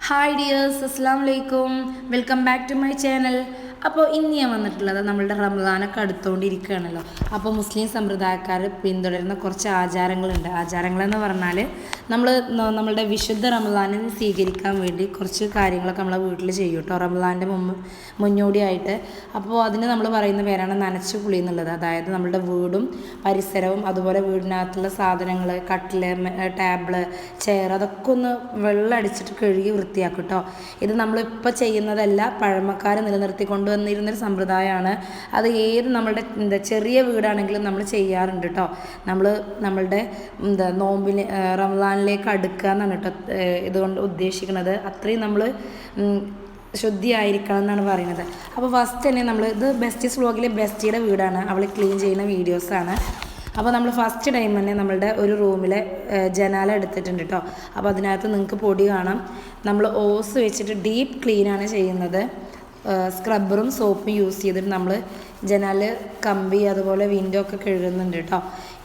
Hi dears അസ്സാം വലൈക്കും welcome back to my channel അപ്പോൾ ഇന്ന് ഞാൻ വന്നിട്ടുള്ളത് നമ്മളുടെ റമദാനൊക്കെ അടുത്തുകൊണ്ടിരിക്കുകയാണല്ലോ അപ്പോൾ മുസ്ലിം സമ്പ്രദായക്കാർ പിന്തുടരുന്ന കുറച്ച് ആചാരങ്ങളുണ്ട്. ആചാരങ്ങളെന്ന് പറഞ്ഞാൽ നമ്മൾ നമ്മളുടെ വിശുദ്ധ റമദാനിനെ സ്വീകരിക്കാൻ വേണ്ടി കുറച്ച് കാര്യങ്ങളൊക്കെ നമ്മളെ വീട്ടിൽ ചെയ്യും കേട്ടോ. റമദാന്റെ മുമ്പ് മുന്നോടിയായിട്ട്. അപ്പോൾ അതിന് നമ്മൾ പറയുന്ന പേരാണ് നനച്ചു കുളി എന്നുള്ളത്. അതായത് നമ്മളുടെ വീടും പരിസരവും അതുപോലെ വീടിനകത്തുള്ള സാധനങ്ങൾ കട്ടിൽ ടേബിൾ ചെയർ അതൊക്കെ ഒന്ന് വെള്ളം അടിച്ചിട്ട് കഴുകി വൃത്തിയാക്കും കേട്ടോ. ഇത് നമ്മളിപ്പോൾ ചെയ്യുന്നതല്ല പഴമക്കാരെ നിലനിർത്തി കൊണ്ടുവന്നിരുന്നൊരു സമ്പ്രദായമാണ്. അത് ഏത് നമ്മളുടെ എന്താ ചെറിയ വീടാണെങ്കിലും നമ്മൾ ചെയ്യാറുണ്ട് കേട്ടോ നമ്മൾ നമ്മളുടെ എന്താ നോമ്പിന് റംസാനിലേക്ക് അടുക്കുക എന്നാണ് കേട്ടോ ഇതുകൊണ്ട് ഉദ്ദേശിക്കുന്നത്. അത്രയും നമ്മൾ ശുദ്ധിയായിരിക്കണം എന്നാണ് പറയുന്നത്. അപ്പോൾ ഫസ്റ്റ് തന്നെ നമ്മൾ ഇത് ബെസ്റ്റീസ് വ്ളോഗിലെ ബെസ്റ്റിയുടെ വീടാണ്. അവൾ ക്ലീൻ ചെയ്യുന്ന വീഡിയോസാണ് അപ്പോൾ നമ്മൾ ഫസ്റ്റ് ടൈം തന്നെ നമ്മളുടെ ഒരു റൂമിലെ ജനാല എടുത്തിട്ടുണ്ട് കേട്ടോ അപ്പോൾ അതിനകത്ത് നിങ്ങൾക്ക് പൊടി കാണാം. നമ്മൾ ഓസ് വെച്ചിട്ട് ഡീപ്പ് ക്ലീനാണ് ചെയ്യുന്നത്. സ്ക്രബ്ബറും സോപ്പും യൂസ് ചെയ്തിട്ട് നമ്മൾ ജനാല് കമ്പി അതുപോലെ വിൻഡോ ഒക്കെ കഴുകുന്നുണ്ട് കേട്ടോ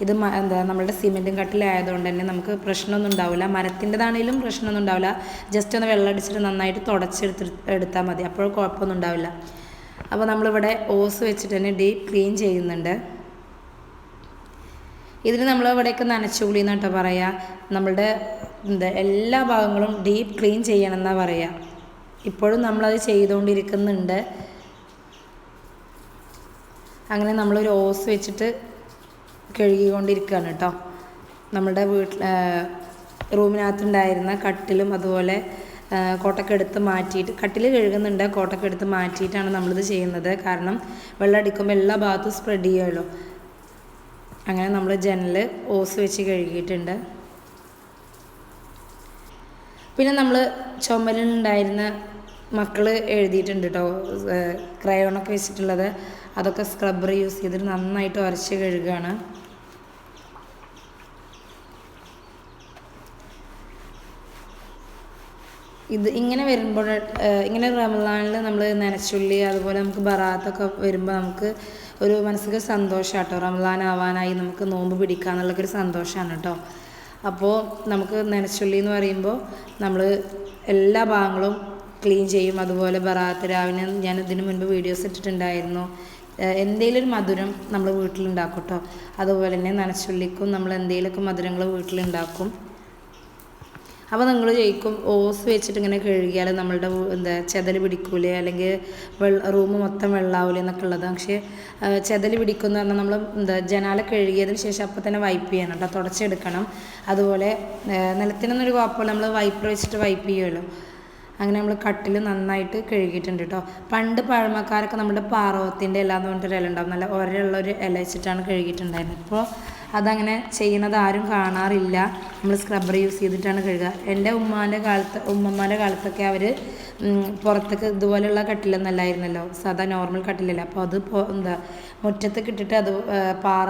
ഇത് എന്താ നമ്മളുടെ സിമെന്റും കട്ടിലായതുകൊണ്ട് തന്നെ നമുക്ക് പ്രശ്നമൊന്നും ഉണ്ടാവില്ല മരത്തിന്റെതാണെങ്കിലും പ്രശ്നമൊന്നും ഉണ്ടാവില്ല ജസ്റ്റ് ഒന്ന് വെള്ളം അടിച്ചിട്ട് നന്നായിട്ട് തുടച്ചെടുത്ത് എടുത്താൽ മതി. അപ്പോൾ കുഴപ്പമൊന്നും ഉണ്ടാവില്ല. അപ്പോൾ നമ്മളിവിടെ ഓസ് വെച്ചിട്ട് തന്നെ ഡീപ്പ് ക്ലീൻ ചെയ്യുന്നുണ്ട്. ഇതിന് നമ്മൾ ഇവിടെയൊക്കെ നനച്ചുകുളി എന്നിട്ടോ പറയുക നമ്മളുടെ എന്താ എല്ലാ ഭാഗങ്ങളും ഡീപ്പ് ക്ലീൻ ചെയ്യണം എന്നാ പറയുക ഇപ്പോഴും നമ്മളത് ചെയ്തുകൊണ്ടിരിക്കുന്നുണ്ട്. അങ്ങനെ നമ്മളൊരു ഓസ് വെച്ചിട്ട് കഴുകിക്കൊണ്ടിരിക്കുകയാണ് കേട്ടോ. നമ്മുടെ വീട്ടിൽ റൂമിനകത്തുണ്ടായിരുന്ന കട്ടിലും അതുപോലെ കോട്ടൊക്കെ എടുത്ത് മാറ്റിയിട്ട് കട്ടിൽ കഴുകുന്നുണ്ട് കോട്ടൊക്കെ എടുത്ത് മാറ്റിയിട്ടാണ് നമ്മളിത് ചെയ്യുന്നത്. കാരണം വെള്ളം അടിക്കുമ്പോൾ എല്ലാ ഭാഗത്തും സ്പ്രെഡ് ചെയ്യുമല്ലോ. അങ്ങനെ നമ്മൾ ജനൽ ഓസ് വെച്ച് കഴുകിയിട്ടുണ്ട്. പിന്നെ നമ്മൾ ചുമലുണ്ടായിരുന്ന മക്കൾ എഴുതിയിട്ടുണ്ട് കേട്ടോ ക്രയോണൊക്കെ വെച്ചിട്ടുള്ളത്. അതൊക്കെ സ്ക്രബ്ബർ യൂസ് ചെയ്തിട്ട് നന്നായിട്ട് ഉരച്ച് കഴുകുകയാണ് ഇത് ഇങ്ങനെ വരുമ്പോൾ ഇങ്ങനെ റമദാനിൽ നമ്മൾ നനച്ചുള്ളി അതുപോലെ നമുക്ക് ബറാത്തൊക്കെ വരുമ്പോൾ നമുക്ക് ഒരു മനസ്സിക്ക് സന്തോഷമാണ് കേട്ടോ റമദാൻ ആവാനായി നമുക്ക് നോമ്പ് പിടിക്കാന്നുള്ളൊക്കെ ഒരു സന്തോഷമാണ് കേട്ടോ അപ്പോൾ നമുക്ക് നനച്ചുള്ളി എന്ന് പറയുമ്പോൾ നമ്മൾ എല്ലാ ഭാഗങ്ങളും ക്ലീൻ ചെയ്യും. അതുപോലെ ബറാത്ത് രാവിലെ ഞാൻ ഇതിനു മുൻപ് വീഡിയോസ് ഇട്ടിട്ടുണ്ടായിരുന്നു. എന്തെങ്കിലും ഒരു മധുരം നമ്മൾ വീട്ടിലുണ്ടാക്കും കേട്ടോ അതുപോലെ തന്നെ നനച്ചുള്ളിക്കും നമ്മൾ എന്തെങ്കിലുമൊക്കെ മധുരങ്ങൾ വീട്ടിലുണ്ടാക്കും. അപ്പോൾ നിങ്ങൾ ചോദിക്കും ഓസ് വെച്ചിട്ട് ഇങ്ങനെ കഴുകിയാൽ നമ്മളുടെ എന്താ ചെതൽ പിടിക്കൂലേ? അല്ലെങ്കിൽ വെള്ള റൂം മൊത്തം വെള്ളാവൂലേ എന്നൊക്കെ ഉള്ളത്. പക്ഷേ ചെതൽ പിടിക്കുന്ന പറഞ്ഞാൽ നമ്മൾ എന്താ ജനാല കഴുകിയതിന് ശേഷം അപ്പോൾ തന്നെ വൈപ്പ് ചെയ്യണം കേട്ടോ തുടച്ചെടുക്കണം. അതുപോലെ നിലത്തിനൊന്നൊരു കുഴപ്പമില്ല നമ്മൾ വൈപ്പർ വെച്ചിട്ട് വൈപ്പ് ചെയ്യുമല്ലോ അങ്ങനെ നമ്മൾ കട്ടിൽ നന്നായിട്ട് കഴുകിയിട്ടുണ്ട് കേട്ടോ. പണ്ട് പഴമക്കാരൊക്കെ നമ്മുടെ പാറവത്തിന്റെ ഇല എന്ന് പറഞ്ഞിട്ടൊരു ഇല ഉണ്ടാവും. നല്ല ഒരു ഇല വെച്ചിട്ടാണ് കഴുകിയിട്ടുണ്ടായിരുന്നത്. ഇപ്പോൾ അതങ്ങനെ ചെയ്യുന്നത് ആരും കാണാറില്ല. നമ്മൾ സ്ക്രബ്ബർ യൂസ് ചെയ്തിട്ടാണ് കഴുകുക എന്റെ ഉമ്മാന്റെ കാലത്ത് ഉമ്മമാരുടെ കാലത്തൊക്കെ അവർ പുറത്തേക്ക് ഇതുപോലെയുള്ള കട്ടിലൊന്നല്ലായിരുന്നല്ലോ സാധാ നോർമൽ കട്ടിലല്ല. അപ്പോൾ അത് എന്താ മുറ്റത്തേക്ക് ഇട്ടിട്ട് അത് പാറ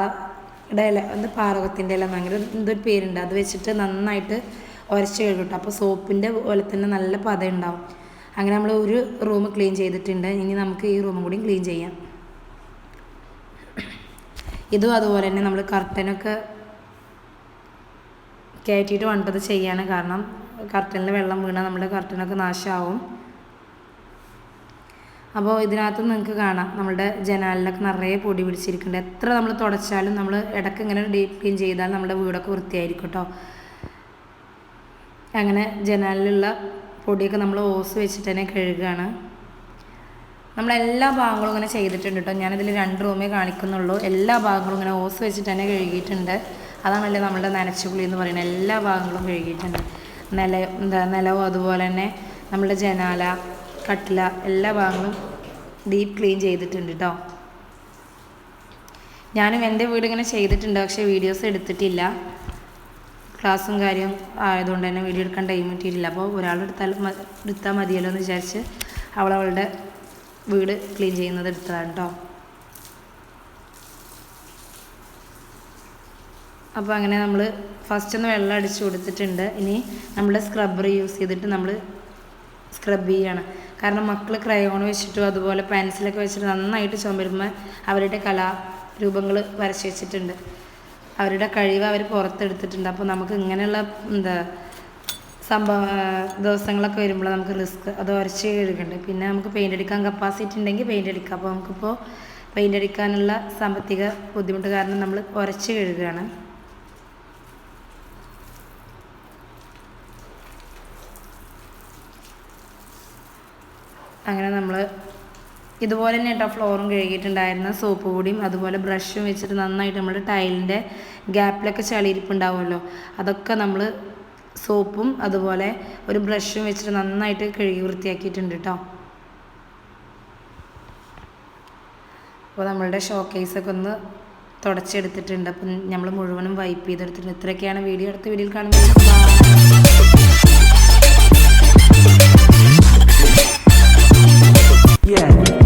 പാറയുടെ ഇല എന്താ പാറകത്തിന്റെ ഇല അങ്ങനെ എന്തൊരു പേരുണ്ട്. അത് വെച്ചിട്ട് നന്നായിട്ട് ഉരച്ച് കഴുകും അപ്പോൾ സോപ്പിന്റെ പോലെ തന്നെ നല്ല പത ഉണ്ടാവും അങ്ങനെ നമ്മൾ ഒരു റൂം ക്ലീൻ ചെയ്തിട്ടുണ്ട്. ഇനി നമുക്ക് ഈ റൂമും കൂടി ക്ലീൻ ചെയ്യാം. ഇതും അതുപോലെ തന്നെ നമ്മൾ കർട്ടനൊക്കെ കയറ്റിയിട്ട് വേണ്ടത് ചെയ്യാണ്. കാരണം കർട്ടനിൽ വെള്ളം വീണാൽ നമ്മുടെ കർട്ടനൊക്കെ നാശമാവും അപ്പോൾ ഇതിനകത്ത് നിങ്ങൾക്ക് കാണാം. നമ്മുടെ ജനാലിലൊക്കെ നിറയെ പൊടി പിടിച്ചിരിക്കുന്നുണ്ട്. എത്ര നമ്മൾ തുടച്ചാലും നമ്മൾ ഇടയ്ക്ക് ഇങ്ങനെ ഡീപ്പ് ക്ലീൻ ചെയ്താൽ നമ്മുടെ വീടൊക്കെ വൃത്തിയായിരിക്കും കേട്ടോ. അങ്ങനെ ജനാലിലുള്ള പൊടിയൊക്കെ നമ്മൾ ഓസ് വെച്ചിട്ട് തന്നെ കഴുകുകയാണ് നമ്മൾ എല്ലാ ഭാഗങ്ങളും ഇങ്ങനെ ചെയ്തിട്ടുണ്ട് കേട്ടോ ഞാനിതിൽ രണ്ട് റൂമേ കാണിക്കുന്നുള്ളൂ. എല്ലാ ഭാഗങ്ങളും ഇങ്ങനെ ഓസ് വെച്ചിട്ട് തന്നെ കഴുകിയിട്ടുണ്ട്. അതാണല്ലേ നമ്മുടെ നനച്ചുപുളി എന്ന് പറയുന്നത്. എല്ലാ ഭാഗങ്ങളും കഴുകിയിട്ടുണ്ട്. നില എന്താ നിലവും അതുപോലെ തന്നെ നമ്മുടെ ജനാല കട്ടില എല്ലാ ഭാഗങ്ങളും ഡീപ്പ് ക്ലീൻ ചെയ്തിട്ടുണ്ട് കേട്ടോ ഞാനും എന്റെ വീട് ഇങ്ങനെ ചെയ്തിട്ടുണ്ട്. പക്ഷേ വീഡിയോസ് എടുത്തിട്ടില്ല. ക്ലാസ്സും കാര്യം ആയതുകൊണ്ട് തന്നെ വീഡിയോ എടുക്കാൻ ടൈം കിട്ടിയിട്ടില്ല. അപ്പോൾ ഒരാൾ എടുത്താൽ മതിയല്ലോ എന്ന് വിചാരിച്ച് അവളവളുടെ വീട് ക്ലീൻ ചെയ്യുന്നത് എടുത്തതാണ് കേട്ടോ അപ്പോൾ അങ്ങനെ നമ്മൾ ഫസ്റ്റ് ഒന്ന് വെള്ളം അടിച്ചു കൊടുത്തിട്ടുണ്ട്. ഇനി നമ്മൾ സ്ക്രബ്ബർ യൂസ് ചെയ്തിട്ട് നമ്മൾ സ്ക്രബ് ചെയ്യണം. കാരണം മക്കൾ ക്രയോൺ വെച്ചിട്ടും അതുപോലെ പെൻസിലൊക്കെ വെച്ചിട്ട് നന്നായിട്ട് ചുമരുമ്പോൾ അവരുടെ കലാരൂപങ്ങൾ വരച്ച് വെച്ചിട്ടുണ്ട്. അവരുടെ കഴിവ് അവർ പുറത്തെടുത്തിട്ടുണ്ട്. അപ്പോൾ നമുക്ക് ഇങ്ങനെയുള്ള എന്താ സംഭവ ദിവസങ്ങളൊക്കെ വരുമ്പോൾ നമുക്ക് റിസ്ക് അത് ഉരച്ച് കഴുകുന്നുണ്ട് പിന്നെ നമുക്ക് പെയിന്റ് അടിക്കാൻ കപ്പാസിറ്റി ഉണ്ടെങ്കിൽ പെയിന്റ് അടിക്കാം. അപ്പോൾ നമുക്കിപ്പോൾ പെയിന്റ് അടിക്കാനുള്ള സാമ്പത്തിക ബുദ്ധിമുട്ട് കാരണം നമ്മൾ ഉരച്ച് കഴുകുകയാണ്. അങ്ങനെ നമ്മൾ ഇതുപോലെ തന്നെ കേട്ടോ ഫ്ലോറും കഴുകിയിട്ടുണ്ടായിരുന്ന സോപ്പ് പൊടിയും അതുപോലെ ബ്രഷും വെച്ചിട്ട് നന്നായിട്ട് നമ്മൾ ടൈലിന്റെ ഗ്യാപ്പിലൊക്കെ ചളിയിരിപ്പുണ്ടാവുമല്ലോ. അതൊക്കെ നമ്മൾ സോപ്പും അതുപോലെ ഒരു ബ്രഷും വെച്ചിട്ട് നന്നായിട്ട് കഴുകി വൃത്തിയാക്കിയിട്ടുണ്ട് കേട്ടോ അപ്പോൾ നമ്മളുടെ ഷോക്കേസൊക്കെ ഒന്ന് തുടച്ചെടുത്തിട്ടുണ്ട്. അപ്പം നമ്മൾ മുഴുവനും വൈപ്പ് ചെയ്തെടുത്തിട്ടുണ്ട്. ഇത്രയൊക്കെയാണ് വീഡിയോ. അടുത്ത വീഡിയോയിൽ കാണുന്നത് Yeah.